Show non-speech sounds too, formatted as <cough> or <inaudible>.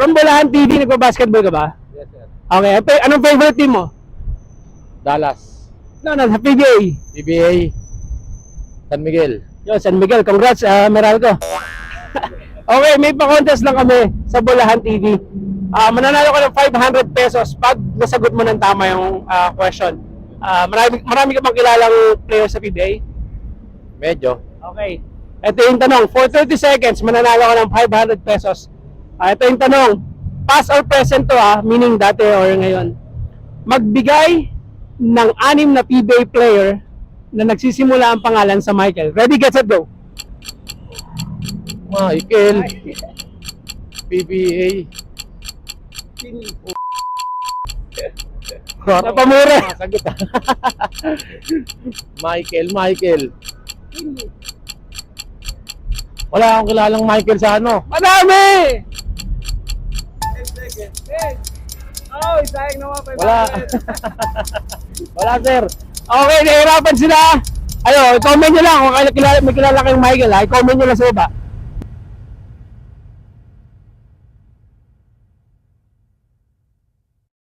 From Bulahan TV, nagpa-basketball ka ba? Yes, sir. Okay, anong favorite team mo? Dallas. No, no, sa PBA. PBA. San Miguel. Yo, San Miguel, congrats, uh, Meralco. <laughs> okay, may pa-contest lang kami sa Bulahan TV. Ah, mananalo ka ng 500 pesos pag nasagot mo ng tama yung ah, question. Ah, marami, marami ka bang kilalang player sa PBA? Medyo. Okay. Ito yung tanong. For 30 seconds, mananalo ka ng 500 pesos. Ah, ito yung tanong. Past or present to ah, meaning dati or ngayon. Magbigay ng anim na PBA player na nagsisimula ang pangalan sa Michael. Ready, get set, go. Michael. PBA. Napamura. <laughs> Sagot. Michael, Michael. Wala akong kilalang Michael sa ano. Madami! 10 seconds. 10. Oh, sayang naman. Wala. <laughs> Wala, sir. Okay, nahihirapan sila. Ayo, comment nyo lang kung kilala, may kilala kayong Michael. Ha? I-comment nyo lang sa iba.